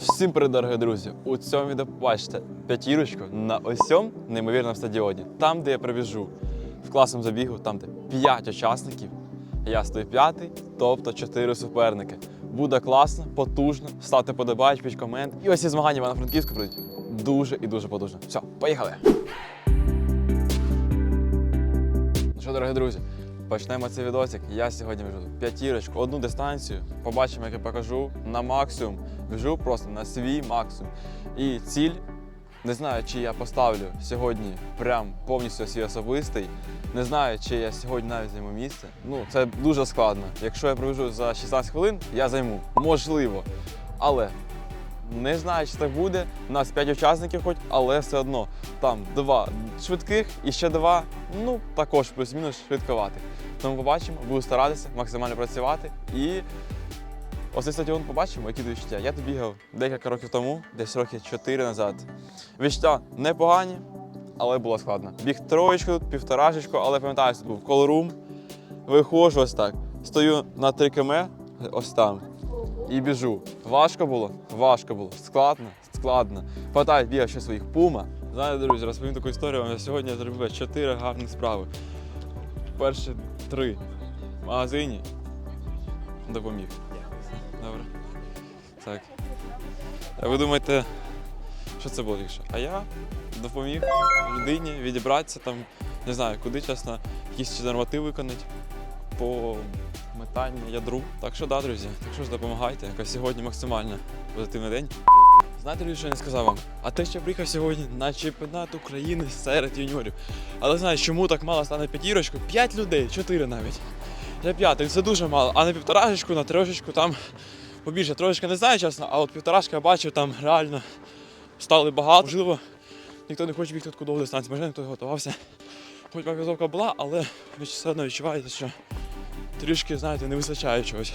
Всім привіт, дорогі друзі! У цьому відео побачите п'ятірочку на ось цьому неймовірному стадіоні. Там, де я прибіжу в класному забігу, там, де 5 учасників, я стою п'ятий, тобто 4 суперники. Буде класно, потужно. Ставте подобач, під комент. І ось ці змагання в франківську пройдуть дуже і дуже потужно. Все, поїхали! Ну що, дорогі друзі, почнемо цей відосик. Я сьогодні біжу п'ятірочку, одну дистанцію. Побачимо, як я покажу на максимум. Біжу просто на свій максимум. І ціль, не знаю, чи я поставлю сьогодні прям повністю свій особистий. Не знаю, чи я сьогодні навіть займу місце. Ну, це дуже складно. Якщо я пробіжу за 16 хвилин, я займу. Можливо. Але не знаю, чи так буде. У нас 5 учасників, хоч, але все одно там два швидких і ще два, ну також плюс-мінус швидковатих. Тому побачимо, буду старатися максимально працювати і ось цей стадіон побачимо, які тут відчуття. Я тут бігав декілька років тому, десь років 4 назад. Відчуття непогані, але було складно. Біг троєчку, півторашечку, але пам'ятаю, тут був колорум. Виходжу ось так. Стою на 3 км, ось там і біжу. Важко було? Важко було. Складно? Складно. Пам'ятаю, бігав ще своїх пума. Знаєте, друзі, розповім таку історію. Я сьогодні зробив чотири гарних справи. Перші три в магазині допоміг. Добре. Так. Ви думаєте, що це було легше? А я допоміг людині відібратися там, не знаю, куди, чесно, якісь ще норматив виконати по метанню ядру. Так що да, друзі, так що ж допомагайте. Якось сьогодні максимально позитивний день. Знаєте, друзі, що я не сказав вам? А те, що приїхав сьогодні на чемпіонат України серед юніорів. Але знаєш, чому так мало стане п'ятірочку? П'ять людей, чотири навіть. Я п'ятий, це дуже мало. А на півторашечку, на трошечку там побільше. Трошечка не знаю, чесно, а от півторашка я бачив, там реально стали багато. Можливо, ніхто не хоче бігти таку довгу дистанцію, можливо, ніхто готувався. Хоч показовка була, але ви все одно відчуваєте, що трішки, знаєте, не вистачає чогось.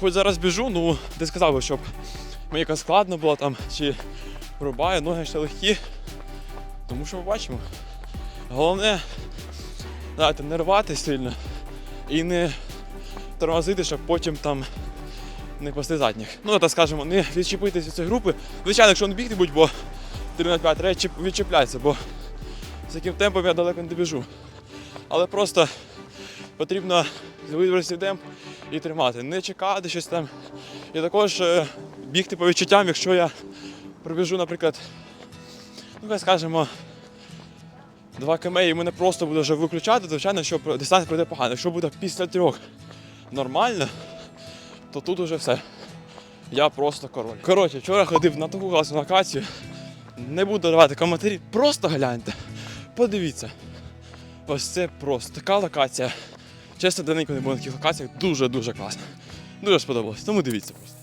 Хоч зараз біжу, ну не сказав би, щоб мені якось складно було там, чи рубає, ноги ще легкі. Тому що побачимо. Головне, знаєте, не рвати сильно і не тормозити, щоб потім там не пасти задніх. Ну, так скажемо, не відчепитися від цієї групи. Звичайно, якщо не бігти будь, бо 3 на 5 треба чіп- відчіплятися, бо з таким темпом я далеко не добіжу. Але просто потрібно вибрати темп і тримати. Не чекати щось там. І також е, бігти по відчуттям, якщо я пробіжу, наприклад, ну хай скажемо, 2 км і мене просто буде вже виключати, звичайно, що дистанція пройде погано. Якщо буде після трьох нормально, то тут уже все. Я просто король. Коротше, вчора ходив на таку класну локацію. Не буду давати коментарі, просто гляньте. Подивіться. Ось це просто така локація. Чесно, давненько не був на таких локаціях. Дуже-дуже класно. Дуже сподобалось. Тому дивіться просто.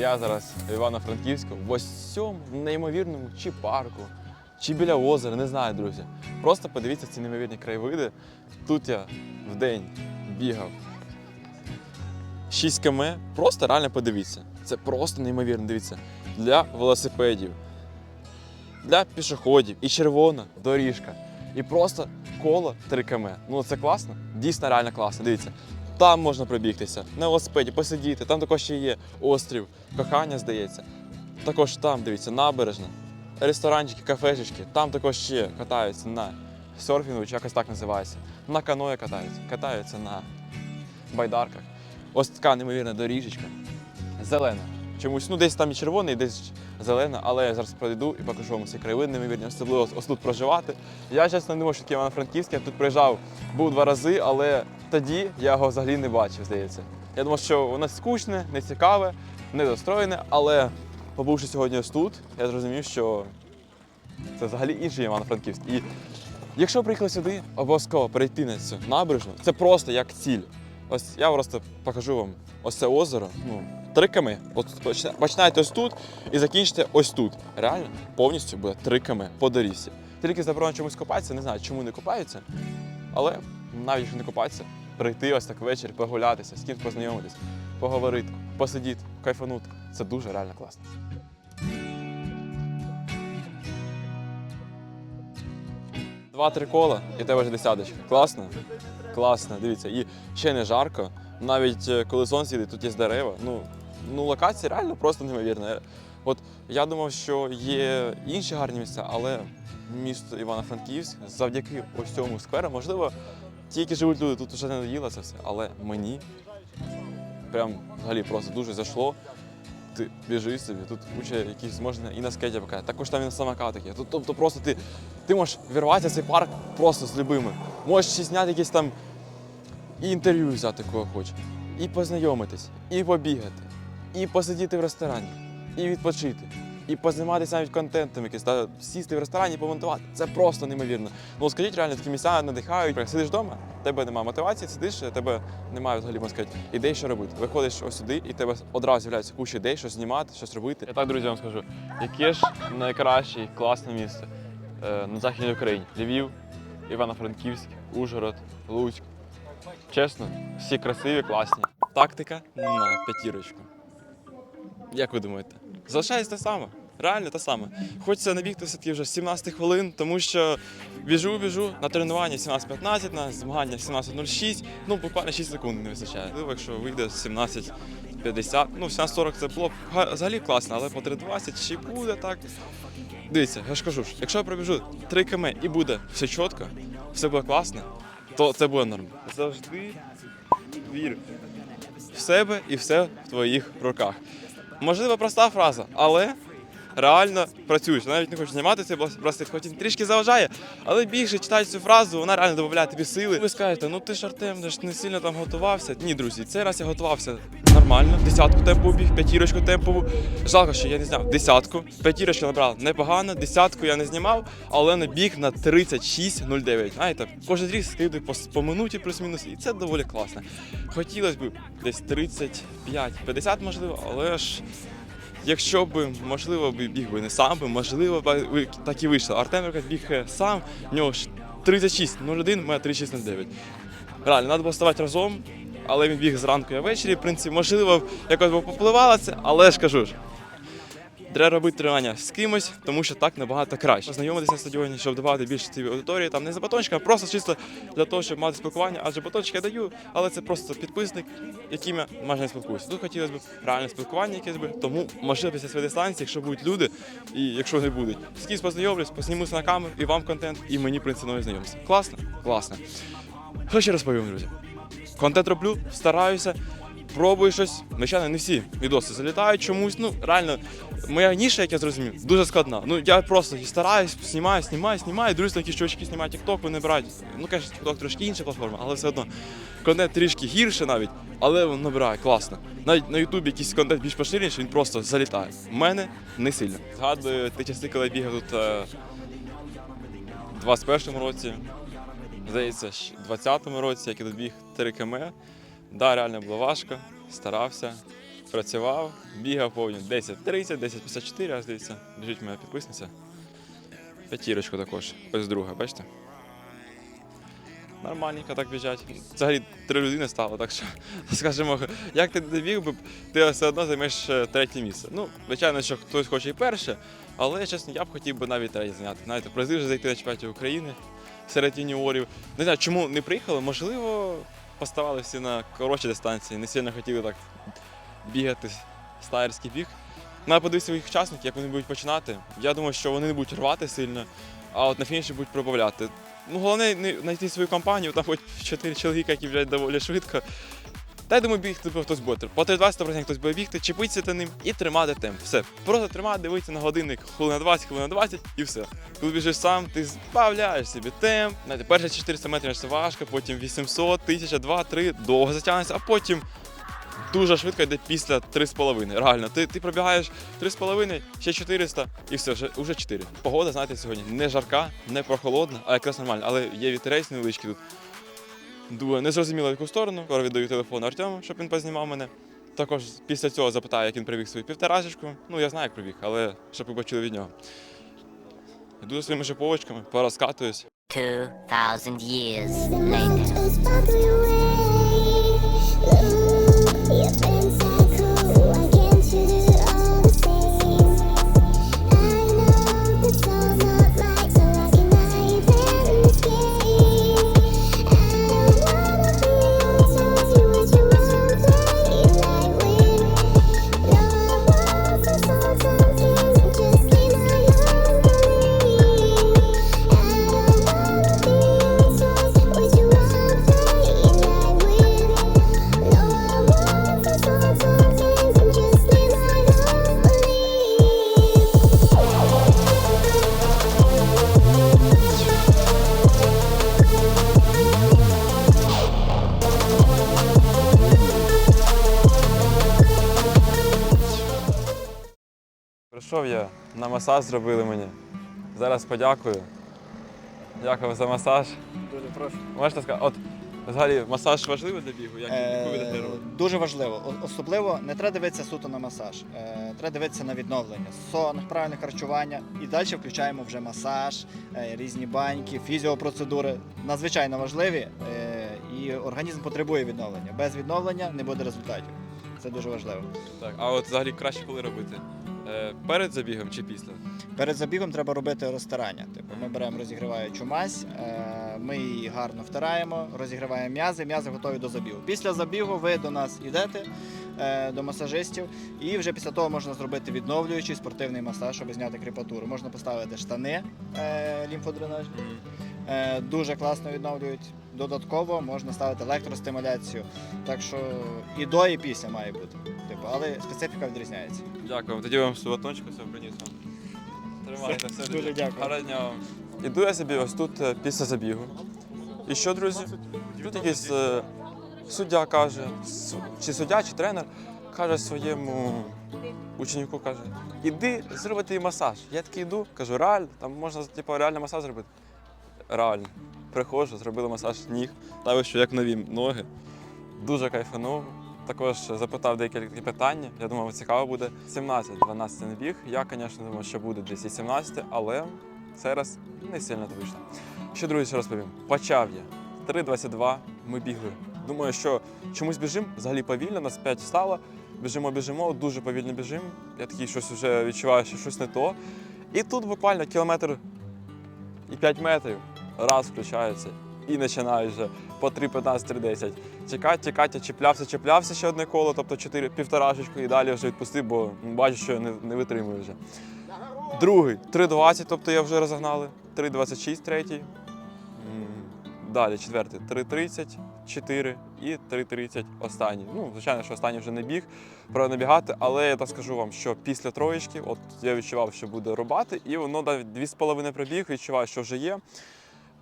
Я зараз в Івано-Франківську, в ось цьому неймовірному чи парку, чи біля озера, не знаю, друзі. Просто подивіться ці неймовірні краєвиди. Тут я в день бігав 6 км. Просто реально подивіться. Це просто неймовірно, дивіться. Для велосипедів, для пішоходів і червона доріжка. І просто коло 3 км. Ну це класно, дійсно реально класно. Дивіться. Там можна пробігтися, на велосипеді посидіти, там також ще є острів, кохання, здається. Також там, дивіться, набережна, ресторанчики, кафешечки, там також ще катаються на серфінгу, чи якось так називається. На каное катаються, катаються на байдарках. Ось така неймовірна доріжечка. Зелена. Чомусь, ну десь там і червона, і десь зелена, але я зараз пройду і покажу вам ці краєвиди неймовірні, особливо ось тут проживати. Я чесно не думав, що таке Івано-Франківське, я тут приїжджав, був два рази, але тоді я його взагалі не бачив, здається. Я думав, що воно скучне, нецікаве, недостроєне, але побувши сьогодні ось тут, я зрозумів, що це взагалі інший Івано-Франківськ. І якщо приїхали сюди, обов'язково перейти на цю набережну. Це просто як ціль. Ось я просто покажу вам ось це озеро. Ну, три км. От почина- ось тут і закінчите ось тут. Реально повністю буде три км по доріжці. Тільки заборонено чомусь копатися, не знаю, чому не копаються. Але навіть якщо не копатися, прийти ось так ввечері, погулятися, з кимось познайомитись, поговорити, посидіти, кайфанути. Це дуже реально класно. Два-три кола і тебе вже десяточка. Класно? Класно, дивіться. І ще не жарко. Навіть е, коли сонце йде, тут є дерева. Ну, ну локація реально просто неймовірна. От я думав, що є інші гарні місця, але місто Івано-Франківськ завдяки ось цьому скверу, можливо, ті, які живуть люди, тут вже не надоїло це все, але мені прям взагалі просто дуже зайшло. Ти біжиш собі, тут куча якихось можна і на скейті покатати, також там і на самокатах є. Тут, тобто просто ти, ти можеш вірватися цей парк просто з любими. Можеш зняти якісь там і інтерв'ю взяти, кого хочеш, і познайомитись, і побігати, і посидіти в ресторані, і відпочити, і позніматися навіть контентом якийсь, та сісти в ресторані і помонтувати. Це просто неймовірно. Ну скажіть, реально такі місця надихають. Як Сидиш вдома, тебе немає мотивації, сидиш, тебе немає взагалі можна сказати, ідей, що робити. Виходиш ось сюди, і тебе одразу з'являється куча ідей, що знімати, щось робити. Я так, друзі, вам скажу, яке ж найкраще класне місце е, на Західній Україні. Львів, Івано-Франківськ, Ужгород, Луцьк. Чесно, всі красиві, класні. Тактика на п'ятірочку. Як ви думаєте? Залишається те саме. Реально те саме. Хочеться набігти все-таки вже 17 хвилин, тому що біжу, біжу на тренування 17.15, на змагання 17.06, ну буквально 6 секунд не вистачає. Якщо вийде 17.50, ну 17.40 це було б взагалі класно, але по 3.20 чи буде так. Дивіться, я ж кажу, якщо я пробіжу 3 км і буде все чітко, все буде класно, то це буде норм. Завжди вір в себе і все в твоїх руках. Можливо, проста фраза, але реально працюєш. Навіть не хочу знімати цей браслет, хоч він трішки заважає, але більше читаєш цю фразу, вона реально додає тобі сили. Ви скажете, ну ти ж Артем, ти ж не сильно там готувався. Ні, друзі, цей раз я готувався нормально. Десятку темпову біг, п'ятірочку темпову. Жалко, що я не зняв десятку. П'ятірочку набрав непогано, десятку я не знімав, але не біг на 36.09. Знаєте, кожен рік скидаю по, по минуті плюс-мінус, і це доволі класно. Хотілося б десь 35-50, можливо, але ж. Якщо б, можливо, біг би не сам би, можливо, так і вийшло. Артем Рокат біг е, сам, в нього ж 36.01, моя 36.09. Реально, треба було ставати разом, але він біг зранку і ввечері. В принципі, можливо, якось би попливалося, але ж кажу ж. Треба робити тренування з кимось, тому що так набагато краще. Познайомитися на стадіоні, щоб давати більше цієї аудиторії, там не за батончиком, а просто чисто для того, щоб мати спілкування, адже батончик я даю, але це просто підписник, яким я майже не спілкуюся. Тут хотілося б реальне спілкування якесь би, тому можливо після своєї дистанції, якщо будуть люди, і якщо не будуть, з кимось познайомлюсь, поснімуся на камеру, і вам контент, і мені нове знайомство. Класно? Класно. Що ще розповім, друзі? Контент роблю, стараюся, пробую щось. Звичайно, не всі відоси залітають чомусь. Ну, реально, моя ніша, як я зрозумів, дуже складна. Ну, я просто стараюсь, знімаю, знімаю, знімаю, друзі, такі чувачки знімають TikTok, вони набирають. Ну, звісно, TikTok трошки інша платформа, але все одно. Контент трішки гірше навіть, але він набирає класно. Навіть на Ютубі якийсь контент більш поширеніший, він просто залітає. У мене не сильно. Згадую ті часи, коли я бігав тут е, в 21-му році, здається, в 20-му році, як я тут біг 3 км. Да, реально було важко, старався, працював, бігав повні 10.30, 10.54, а здається, біжить моя підписниця. П'ятірочку також, ось друга, бачите? Нормальненько так біжать. Взагалі три людини стало, так що, скажімо, як ти не біг би, ти все одно займеш е, третє місце. Ну, звичайно, що хтось хоче і перше, але чесно, я б хотів би навіть третє зайняти. Знаєте, призи вже зайти на чемпіонаті України серед юніорів. Не знаю, чому не приїхали, можливо, поставали всі на коротші дистанції, не сильно хотіли так бігати стаєрський біг. Я подивився своїх учасників, як вони будуть починати. Я думаю, що вони не будуть рвати сильно, а от на фініші будуть пробавляти. Ну, головне не знайти свою компанію, там хоч чотири чоловіка, які біжать доволі швидко. Та я думаю, бігти буде хтось буде. По 320 хтось буде бігти, чіпитися та ним і тримати темп. Все. Просто тримати, дивитися на годинник хвилин на 20, хвилин на 20 і все. Коли біжиш сам, ти збавляєш собі темп. Знаєте, перші 400 метрів це важко, потім 800, 1000, 2, 3, довго затягнеться, а потім дуже швидко йде після 3,5. Реально, ти, ти пробігаєш 3,5, ще 400 і все, вже, вже 4. Погода, знаєте, сьогодні не жарка, не прохолодна, а якраз нормально. Але є вітерець невеличкий тут. Дує незрозуміло в яку сторону. Скоро віддаю телефон Артему, щоб він познімав мене. Також після цього запитаю, як він прибіг свою півторашечку. Ну, я знаю, як прибіг, але щоб ви почули від нього. Йду за своїми шиповочками, порозкатуюсь. 2,000 years later. На масаж зробили мені. Зараз подякую. Дякую за масаж. Дуже прошу. Можете сказати, от взагалі масаж важливий для бігу, як яку ви Е, тренувати? Дуже важливо. О- Особливо не треба дивитися суто на масаж. Е, Треба дивитися на відновлення. Сон, правильне харчування. І далі включаємо вже масаж, е, різні баньки, фізіопроцедури. Надзвичайно важливі. е, І організм потребує відновлення. Без відновлення не буде результатів. Це дуже важливо. Так, а от взагалі краще коли робити? Е, перед забігом чи після? Перед забігом треба робити розтирання. Типу, ми беремо розігріваючу мазь, е, ми її гарно втираємо, розігріваємо м'язи, м'язи готові до забігу. Після забігу ви до нас йдете е, до масажистів, і вже після того можна зробити відновлюючий спортивний масаж, щоб зняти кріпатуру. Можна поставити штани лімфодренажні. Дуже класно відновлюють. Додатково можна ставити електростимуляцію. Так що і до, і після має бути. Типу, але специфіка відрізняється. Дякую. Тоді вам суботончику все приніс вам. Тримайте все. Дуже дякую. Гарного дня вам. Іду я собі ось тут е, після забігу. І що, друзі? Тут якийсь е, суддя каже, су- чи суддя, чи тренер каже своєму ученику, каже, іди зробити їй масаж. Я такий йду, кажу, реально, там можна типу, реально масаж зробити. Реально. Приходжу, зробили масаж ніг, ставив, що як нові ноги. Дуже кайфанув. Також запитав декілька питань. Я думав, цікаво буде. 17-12 не біг. Я, звісно, думав, що буде десь і 17, але цей раз не сильно то вийшло. Що друзі, що розповім? Почав я. 3.22 ми бігли. Думаю, що чомусь біжимо, взагалі повільно, нас 5 стало. Біжимо, біжимо, дуже повільно біжимо. Я такий щось вже відчуваю, що щось не то. І тут буквально кілометр і 5 метрів раз включається і починаю вже по 3.15, 3.10. Чекать, я чіплявся, чіплявся ще одне коло, тобто 4, півторашечку і далі вже відпустив, бо бачу, що я не, не витримую вже. Другий 3.20, тобто я вже розогнали. 3.26, третій. Далі четвертий 3.30, 4 і 3.30 останній. Ну, звичайно, що останній вже не біг, про набігати, але я так скажу вам, що після троєчки, от я відчував, що буде рубати, і воно дав 2,5 пробіг, відчуваю, що вже є.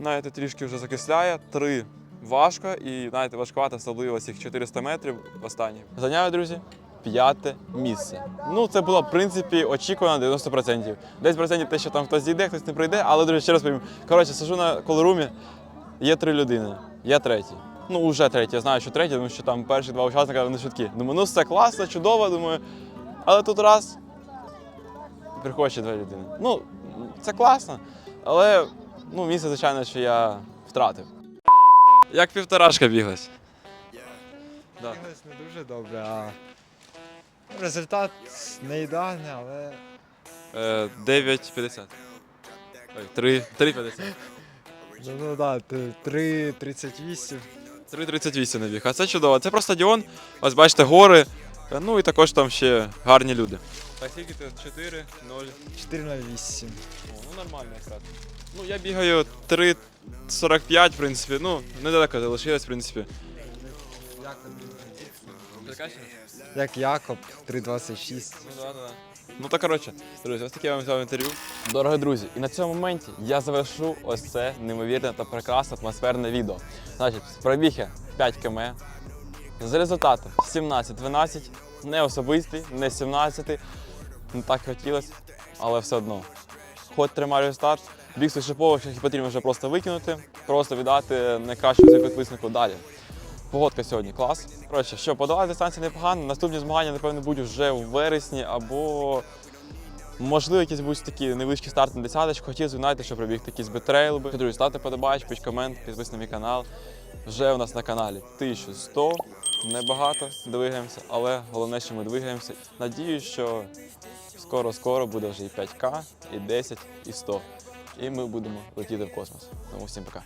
Знаєте, трішки вже закисляє. Три важко і знаєте, важкувато, особливо цих 400 метрів останні. Зайняв, друзі, п'яте місце. Ну, це було, в принципі, очікувано 90%. 10% те, що там хтось зійде, хтось не прийде, але, друзі, ще раз повім. Коротше, сижу на колорумі, є три людини, я третій. Ну, вже третій, я знаю, що третій, тому що там перші два учасника вони швидкі. Думаю, ну все класно, чудово, думаю. Але тут раз. Приходять ще дві людини. Ну, це класно, але ну, місце, звичайно, що я втратив. Як півторашка біглась? Да. Біглось не дуже добре, а результат не ідеальний, але Е, 9,50. Ой, 3, 3,50. ну, ну да, т- 3.38. 3,38 набіг. А це чудово. Це просто стадіон. Ось бачите, гори. Е, Ну і також там ще гарні люди. Так, скільки ти? 4, 0. 4.08. О, ну нормально якраз. Ну, я бігаю 3,45, в принципі. Ну, недалеко залишилось, в принципі. Як Якоб, 3.26. Ну, да, да. Ну то коротше, друзі, ось таке я вам взяв інтерв'ю. Дорогі друзі, і на цьому моменті я завершу ось це неймовірне та прекрасне атмосферне відео. Значить, пробіг я 5 км. З результатом 17-12, не особистий, не 17, не так хотілося, але все одно. Хоч тримаю результат, біг з шипових, який потрібно вже просто викинути, просто віддати найкращому підписнику далі. Погодка сьогодні клас. Коротше, що подолати дистанція непогано. Наступні змагання, напевно, будуть вже в вересні або. Можливо, якісь будуть такі невеличкі старти на десяточку. Хотів знаєте, що пробіг такі з бетрейл. Друзі, ставте подобач, пишіть комент, підписуйтесь на мій канал. Вже у нас на каналі 1100. Небагато двигаємося, але головне, що ми двигаємося. Надію, що скоро-скоро буде вже і 5К, і 10, і 100. І ми будемо летіти в космос. Тому всім пока.